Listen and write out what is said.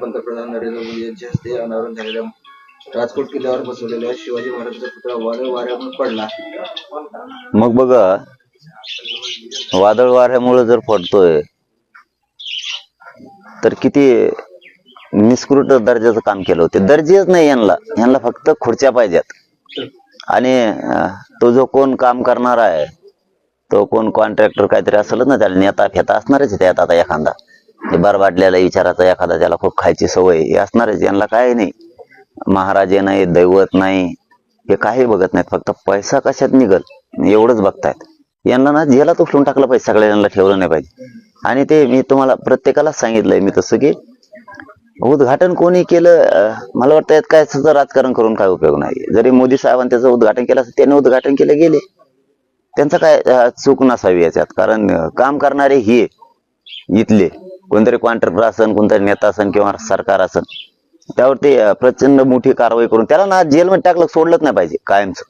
पंतप्रधान नरेंद्र मोदी यांच्या हस्ते अनावरण झालेल्या राजकोट किल्ल्यावर बसवलेल्या शिवाजी महाराजांचा पुतळा वादळ वाऱ्यामुळे पडला. मग बघा वादळ वाऱ्यामुळे जर पडतोय तर किती निष्कृत दर्जाचं काम केलं होतं. दर्जेच नाही यांना. यांना फक्त खुर्च्या पाहिजेत. आणि तो जो कोण काम करणार आहे तो कोण कॉन्ट्रॅक्टर काहीतरी असेलच ना त्याला नेता फेता असणारच त्यात आता एखादा. ते बारबाटल्याला विचाराचा एखादा त्याला खूप खायची सवय हे असणारच यांना काय नाही. महाराजे नाही दैवत नाही हे काही बघत नाहीत फक्त पैसा कशात निघल? एवढंच बघतायत. यांना ना जेलात उचलून टाकलं पाहिजे सगळ्या यांना ठेवलं नाही पाहिजे. आणि ते मी तुम्हाला प्रत्येकालाच सांगितलंय मी तसं की उद्घाटन कोणी केलं मला वाटतं यात काय सुद्धा राजकारण करून काय उपयोग नाही. जरी मोदी साहेबांनी त्याचं उद्घाटन केलं असं त्यांनी उद्घाटन केलं गेले. त्यांचं काय चूक नसावी याच्यात कारण काम करणारे हे इथले. कोणतरी कॉन्ट्रॅक्टर असन कोणतरी नेता असन किंवा सरकार असन त्यावरती प्रचंड मोठी कारवाई करून त्याला ना जेलमध्ये टाकलं सोडलंच नाही पाहिजे कायमचं.